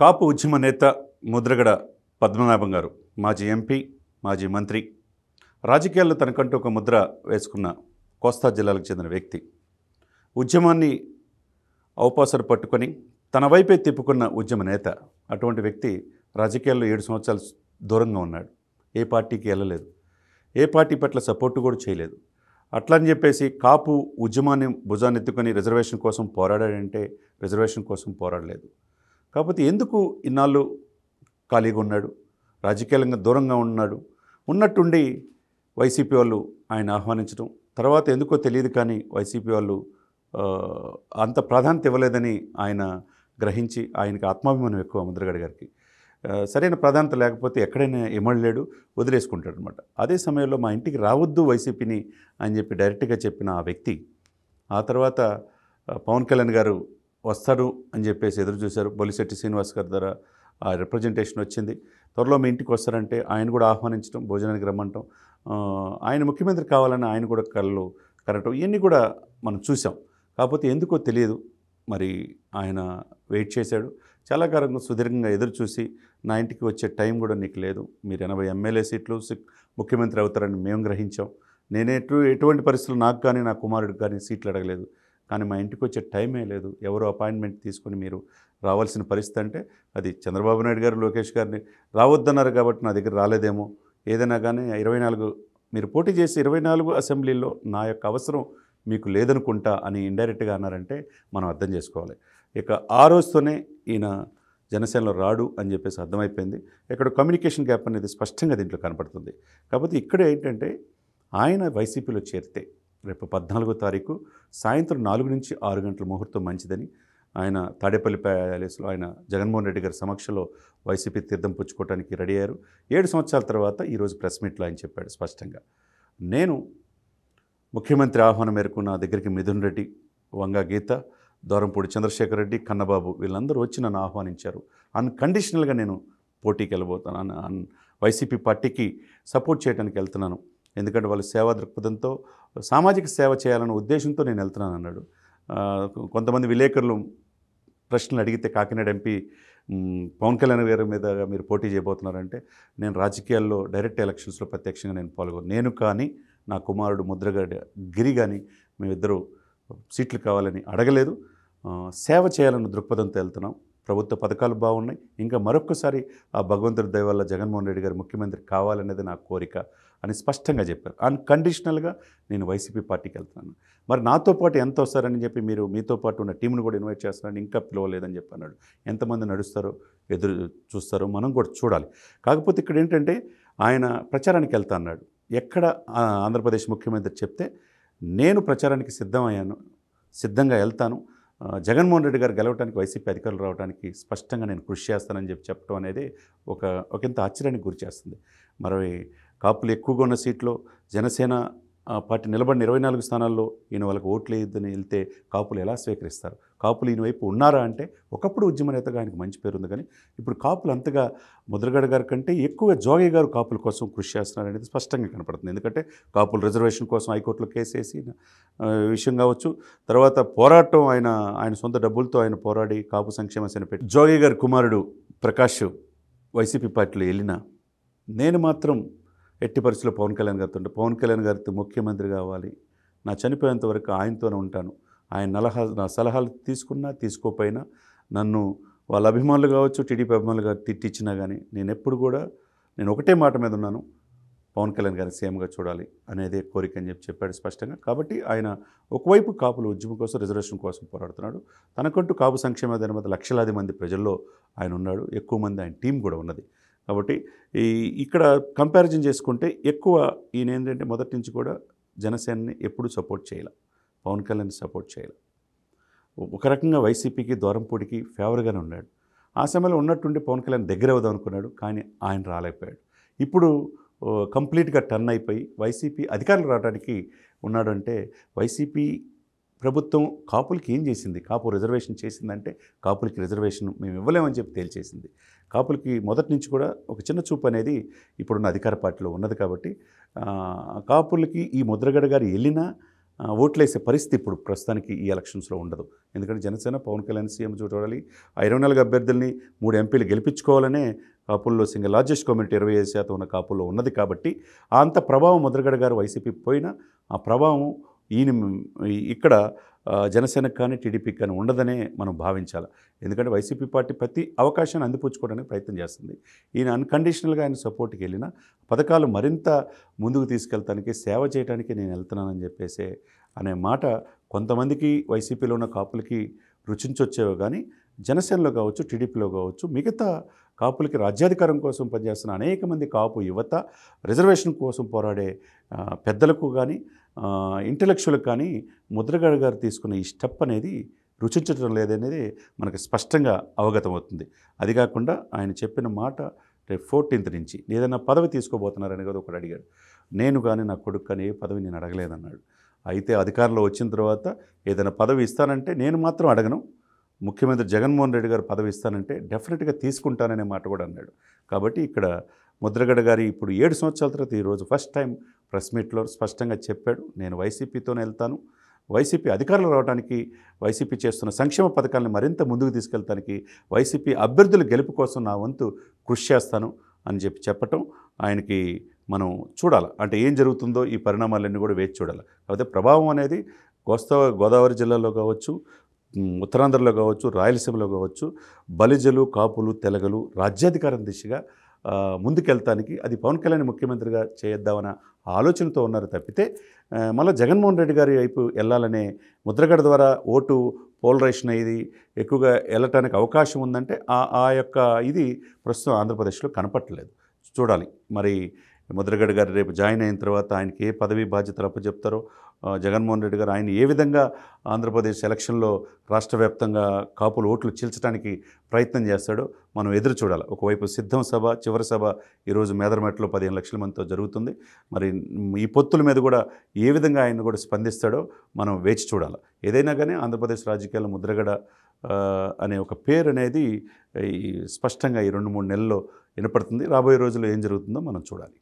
కాపు ఉద్యమ నేత ముద్రగడ పద్మనాభం గారు మాజీ ఎంపీ మాజీ మంత్రి. రాజకీయాల్లో తనకంటూ ఒక ముద్ర వేసుకున్న కోస్తా జిల్లాలకు చెందిన వ్యక్తి. ఉద్యమాన్ని ఔపాసన పట్టుకొని తన వైపే తిప్పుకున్న ఉద్యమ నేత. అటువంటి వ్యక్తి రాజకీయాల్లో ఏడు సంవత్సరాలు దూరంగా ఉన్నాడు. ఏ పార్టీకి వెళ్ళలేదు. ఏ పార్టీ పట్ల సపోర్టు కూడా చేయలేదు. అట్లా అని చెప్పేసి కాపు ఉద్యమాన్ని భుజాన్నెత్తుకొని రిజర్వేషన్ కోసం పోరాడాడంటే రిజర్వేషన్ కోసం పోరాడలేదు. కాకపోతే ఎందుకు ఇన్నాళ్ళు ఖాళీగా ఉన్నాడు? రాజకీయంగా దూరంగా ఉన్నాడు? ఉన్నట్టుండి వైసీపీ వాళ్ళు ఆయన ఆహ్వానించడం. తర్వాత ఎందుకో తెలియదు కానీ వైసీపీ వాళ్ళు అంత ప్రాధాన్యత ఇవ్వలేదని ఆయన గ్రహించి ఆయనకి ఆత్మాభిమానం ఎక్కువ ముద్రగడ్ గారికి. సరైన ప్రాధాన్యత లేకపోతే ఎక్కడైనా ఎమడలేడు వదిలేసుకుంటాడు అనమాట అదే సమయంలో మా ఇంటికి రావద్దు వైసీపీని అని చెప్పి డైరెక్ట్గా చెప్పిన ఆ వ్యక్తి ఆ తర్వాత పవన్ కళ్యాణ్ గారు వస్తారు అని చెప్పేసి ఎదురు చూశారు. బొలిశెట్టి శ్రీనివాస్ గారి ద్వారా ఆ రిప్రజెంటేషన్ వచ్చింది. త్వరలో మీ ఇంటికి వస్తారంటే ఆయన కూడా ఆహ్వానించడం భోజనానికి రమ్మంటాం. ఆయన ముఖ్యమంత్రి కావాలని ఆయన కూడా కళ్ళు కరటం ఇవన్నీ కూడా మనం చూసాం కాకపోతే ఎందుకో తెలియదు. మరి ఆయన వెయిట్ చేశాడు. చాలా కాలంగా సుదీర్ఘంగా ఎదురు చూసి నా ఇంటికి వచ్చే టైం కూడా నీకు లేదు. మీరు ఎనభై ఎమ్మెల్యే సీట్లు ముఖ్యమంత్రి అవుతారని మేము గ్రహించాం. నేనే ఎటు ఎటువంటి పరిస్థితులు నాకు కానీ నా కుమారుడికి కానీ సీట్లు అడగలేదు. కానీ మా ఇంటికి వచ్చే టైమే లేదు. ఎవరు అపాయింట్మెంట్ తీసుకొని మీరు రావాల్సిన పరిస్థితి అంటే అది చంద్రబాబు నాయుడు గారు లోకేష్ గారిని రావద్దన్నారు కాబట్టి నా దగ్గర రాలేదేమో. ఏదైనా కానీ ఇరవై నాలుగు మీరు పోటీ చేసి ఇరవై నాలుగు అసెంబ్లీలో నా యొక్క అవసరం మీకు లేదనుకుంటా అని ఇండైరెక్ట్గా అన్నారంటే మనం అర్థం చేసుకోవాలి. ఇక ఆ రోజుతోనే ఈయన జనసేనలో రాడు అని చెప్పేసి అర్థమైపోయింది. ఇక్కడ కమ్యూనికేషన్ గ్యాప్ అనేది స్పష్టంగా దీంట్లో కనపడుతుంది. కాకపోతే ఇక్కడ ఏంటంటే ఆయన వైసీపీలో చేరితే రేపు పద్నాలుగో తారీఖు సాయంత్రం నాలుగు నుంచి ఆరు గంటల ముహూర్తం మంచిదని ఆయన తాడేపల్లి ప్యాలెస్లో ఆయన జగన్మోహన్ రెడ్డి గారి సమక్షంలో వైసీపీ తీర్థం పుచ్చుకోవడానికి రెడీ అయ్యారు. ఏడు సంవత్సరాల తర్వాత ఈరోజు ప్రెస్ మీట్లో ఆయన చెప్పాడు స్పష్టంగా. నేను ముఖ్యమంత్రి ఆహ్వానం మేరకు నా దగ్గరికి మిథున్ రెడ్డి వంగా గీత దూరంపూడి చంద్రశేఖర్ రెడ్డి కన్నబాబు వీళ్ళందరూ వచ్చి నన్ను ఆహ్వానించారు. అన్కండిషనల్గా నేను పోటీకి వెళ్ళబోతాను. అన్ వైసీపీ పార్టీకి సపోర్ట్ చేయడానికి వెళ్తున్నాను. ఎందుకంటే వాళ్ళు సేవా దృక్పథంతో సామాజిక సేవ చేయాలన్న ఉద్దేశంతో నేను వెళ్తున్నాను అన్నాడు. కొంతమంది విలేకరులు ప్రశ్నలు అడిగితే కాకినాడ ఎంపీ పవన్ కళ్యాణ్ గారి మీద మీరు పోటీ చేయబోతున్నారంటే నేను రాజకీయాల్లో డైరెక్ట్ ఎలక్షన్స్లో ప్రత్యక్షంగా నేను పాల్గొను నేను కానీ నా కుమారుడు ముద్రగడ గిరి కానీ మేమిద్దరూ సీట్లు కావాలని అడగలేదు. సేవ చేయాలన్న దృక్పథంతో వెళ్తున్నాం. ప్రభుత్వ పథకాలు బాగున్నాయి. ఇంకా మరొక్కసారి ఆ భగవంతుడి దయ వల్ల జగన్మోహన్ రెడ్డి గారు ముఖ్యమంత్రి కావాలనేది నా కోరిక అని స్పష్టంగా చెప్పారు. అన్కండిషనల్గా నేను వైసీపీ పార్టీకి వెళ్తున్నాను. మరి నాతో పాటు ఎంత వస్తారని చెప్పి మీరు మీతో పాటు ఉన్న టీంను కూడా ఇన్వైట్ చేస్తారని ఇంకా పిలవలేదని చెప్పి అన్నాడు. ఎంతమంది నడుస్తారో ఎదురు చూస్తారో మనం కూడా చూడాలి. కాకపోతే ఇక్కడ ఏంటంటే ఆయన ప్రచారానికి వెళ్తా అన్నాడు. ఎక్కడ ఆంధ్రప్రదేశ్ ముఖ్యమంత్రి చెప్తే నేను ప్రచారానికి సిద్ధమయ్యాను సిద్ధంగా వెళ్తాను జగన్మోహన్ రెడ్డి గారు గెలవడానికి వైసీపీ అధికారులు రావడానికి స్పష్టంగా నేను కృషి చేస్తానని చెప్పి చెప్పడం అనేది ఒక ఒకంత ఆశ్చర్యానికి గురి చేస్తుంది. మరి కాపులు ఎక్కువగా ఉన్న సీట్లో జనసేన పార్టీ నిలబడిన ఇరవై నాలుగు స్థానాల్లో ఈయన వాళ్ళకి ఓట్లేదని వెళ్తే కాపులు ఎలా స్వీకరిస్తారు? కాపులు ఈయన వైపు ఉన్నారా అంటే ఒకప్పుడు ఉద్యమ నేతగా ఆయనకు మంచి పేరు ఉంది కానీ ఇప్పుడు కాపులు అంతగా ముద్రగడ గారి కంటే ఎక్కువ జోగి గారు కాపుల కోసం కృషి చేస్తున్నారు అనేది స్పష్టంగా కనపడుతుంది. ఎందుకంటే కాపులు రిజర్వేషన్ కోసం హైకోర్టులో కేసు వేసి విషయం కావచ్చు. తర్వాత పోరాటం ఆయన ఆయన సొంత డబ్బులతో ఆయన పోరాడి కాపు సంక్షేమ సేన పెట్టి జోగి గారి కుమారుడు ప్రకాష్ వైసీపీ పార్టీలో వెళ్ళినా నేను మాత్రం ఎట్టి పరిస్థితుల్లో పవన్ కళ్యాణ్ గారితో ఉంటే పవన్ కళ్యాణ్ గారితో ముఖ్యమంత్రి కావాలి. నా చనిపోయేంత వరకు ఆయనతోనే ఉంటాను. ఆయన నలహా నా సలహాలు తీసుకున్నా తీసుకోపోయినా నన్ను వాళ్ళ అభిమానులు కావచ్చు టీడీపీ అభిమానులు గారు తిట్టించినా కానీ నేను ఎప్పుడు కూడా నేను ఒకటే మాట మీద ఉన్నాను. పవన్ కళ్యాణ్ గారిని సీఎంగా చూడాలి అనేదే కోరిక అని చెప్పి చెప్పాడు స్పష్టంగా. కాబట్టి ఆయన ఒకవైపు కాపుల ఉద్యమం కోసం రిజర్వేషన్ కోసం పోరాడుతున్నాడు. తనకంటూ కాపు సంక్షేమ దాని మీద లక్షలాది మంది ప్రజల్లో ఆయన ఉన్నాడు. ఎక్కువ మంది ఆయన టీం కూడా ఉన్నది. కాబట్టి ఈ ఇక్కడ కంపారిజన్ చేసుకుంటే ఎక్కువ ఈయన ఏంటంటే మొదటి నుంచి కూడా జనసేనని ఎప్పుడూ సపోర్ట్ చేయాలి. పవన్ కళ్యాణ్ సపోర్ట్ చేయాలి. ఒక రకంగా వైసీపీకి దూరంపూడికి ఫేవర్గానే ఉన్నాడు. ఆ సమయంలో ఉన్నట్టుండి పవన్ కళ్యాణ్ దగ్గర అవుదాం అనుకున్నాడు కానీ ఆయన రాలేకపోయాడు. ఇప్పుడు కంప్లీట్గా టర్న్ అయిపోయి వైసీపీ అధికారులు రావడానికి ఉన్నాడు అంటే వైసీపీ ప్రభుత్వం కాపులకి ఏం చేసింది? కాపు రిజర్వేషన్ చేసిందంటే కాపులకి రిజర్వేషన్ మేము ఇవ్వలేమని చెప్పి తేల్చేసింది. కాపులకి మొదటి నుంచి కూడా ఒక చిన్న చూపు అనేది ఇప్పుడున్న అధికార పార్టీలో ఉన్నది కాబట్టి కాపులకి ఈ ముద్రగడ గారు వెళ్ళినా ఓట్లేసే పరిస్థితి ఇప్పుడు ప్రస్తుతానికి ఈ ఎలక్షన్స్లో ఉండదు. ఎందుకంటే జనసేన పవన్ కళ్యాణ్ సీఎం చూడాలి ఆ ఇరవై నాలుగు అభ్యర్థుల్ని మూడు ఎంపీలు గెలిపించుకోవాలనే కాపుల్లో సింగిల్ లార్జెస్ట్ కమ్యూనిటీ ఇరవై ఐదు శాతం ఉన్న కాపుల్లో ఉన్నది కాబట్టి అంత ప్రభావం ముద్రగడ గారు వైసీపీ పోయినా ఆ ప్రభావం ఈయన ఇక్కడ జనసేనకు కానీ టీడీపీకి కానీ ఉండదనే మనం భావించాలి. ఎందుకంటే వైసీపీ పార్టీ ప్రతి అవకాశాన్ని అందిపుచ్చుకోవడానికి ప్రయత్నం చేస్తుంది. ఈయన అన్కండిషనల్గా ఆయన సపోర్ట్కి వెళ్ళిన పథకాలు మరింత ముందుకు తీసుకెళ్తానికి సేవ చేయడానికి నేను వెళ్తున్నానని చెప్పేసి అనే మాట కొంతమందికి వైసీపీలో ఉన్న కాపులకి రుచించొచ్చేవో కానీ జనసేనలో కావచ్చు టీడీపీలో కావచ్చు మిగతా కాపులకి రాజ్యాధికారం కోసం పనిచేస్తున్న అనేక మంది కాపు యువత రిజర్వేషన్ కోసం పోరాడే పెద్దలకు కానీ ఇంటలెక్చువల్కి కానీ ముద్రగడ గారు తీసుకున్న ఈ స్టెప్ అనేది రుచించడం లేదనేది మనకు స్పష్టంగా అవగతమవుతుంది. అది కాకుండా ఆయన చెప్పిన మాట రేపు ఫోర్టీన్త్ నుంచి ఏదైనా పదవి తీసుకోబోతున్నారని కదా ఒకడు అడిగాడు. నేను కానీ నా కొడుకు కానీ ఏ పదవి నేను అడగలేదన్నాడు. అయితే అధికారంలో వచ్చిన తర్వాత ఏదైనా పదవి ఇస్తానంటే నేను మాత్రం అడగను. ముఖ్యమంత్రి జగన్మోహన్ రెడ్డి గారు పదవి ఇస్తానంటే డెఫినెట్గా తీసుకుంటాననే మాట కూడా అన్నాడు. కాబట్టి ఇక్కడ ముద్రగడ గారి ఇప్పుడు ఏడు సంవత్సరాల తర్వాత ఈరోజు ఫస్ట్ టైం ప్రెస్ మీట్లో స్పష్టంగా చెప్పాడు. నేను వైసీపీతోనే వెళ్తాను. వైసీపీ అధికారులు రావడానికి వైసీపీ చేస్తున్న సంక్షేమ పథకాలను మరింత ముందుకు తీసుకెళ్తానికి వైసీపీ అభ్యర్థుల గెలుపు కోసం నా వంతు కృషి చేస్తాను అని చెప్పి చెప్పటం ఆయనకి మనం చూడాలి. అంటే ఏం జరుగుతుందో ఈ పరిణామాలన్నీ కూడా వేచి చూడాలి. కాకపోతే ప్రభావం అనేది కోస్తా గోదావరి జిల్లాలో కావచ్చు ఉత్తరాంధ్రలో కావచ్చు రాయలసీమలో కావచ్చు బలిజలు కాపులు తెలగలు రాజ్యాధికారం దిశగా ముందుకెళ్తానికి అది పవన్ కళ్యాణ్ ముఖ్యమంత్రిగా చేద్దామన్న ఆలోచనతో ఉన్నారు తప్పితే మళ్ళీ జగన్మోహన్ రెడ్డి గారి వైపు వెళ్ళాలనే ముద్రగడ ద్వారా ఓటు పోలరైజేషన్ అయ్యేది ఎక్కువగా వెళ్ళటానికి అవకాశం ఉందంటే ఆ ఆ యొక్క ఇది ప్రస్తుతం ఆంధ్రప్రదేశ్లో కనపట్టలేదు చూడాలి. మరి ముద్రగడ గారు రేపు జాయిన్ అయిన తర్వాత ఆయనకి ఏ పదవి బాధ్యతలు అప్పచెప్తారో జగన్మోహన్ రెడ్డి గారు ఆయన ఏ విధంగా ఆంధ్రప్రదేశ్ ఎలక్షన్లో రాష్ట్ర వ్యాప్తంగా కాపులు ఓట్లు చీల్చడానికి ప్రయత్నం చేస్తాడో మనం ఎదురు చూడాలి. ఒకవైపు సిద్ధం సభ చివరి సభ ఈరోజు మేదరమెట్లో పదిహేను లక్షల మందితో జరుగుతుంది. మరి ఈ పొత్తుల మీద కూడా ఏ విధంగా ఆయన కూడా స్పందిస్తాడో మనం వేచి చూడాలి. ఏదైనా కానీ ఆంధ్రప్రదేశ్ రాజకీయాల్లో ముద్రగడ అనే ఒక పేరు అనేది ఈ స్పష్టంగా ఈ రెండు మూడు నెలల్లో వినపడుతుంది. రాబోయే రోజుల్లో ఏం జరుగుతుందో మనం చూడాలి.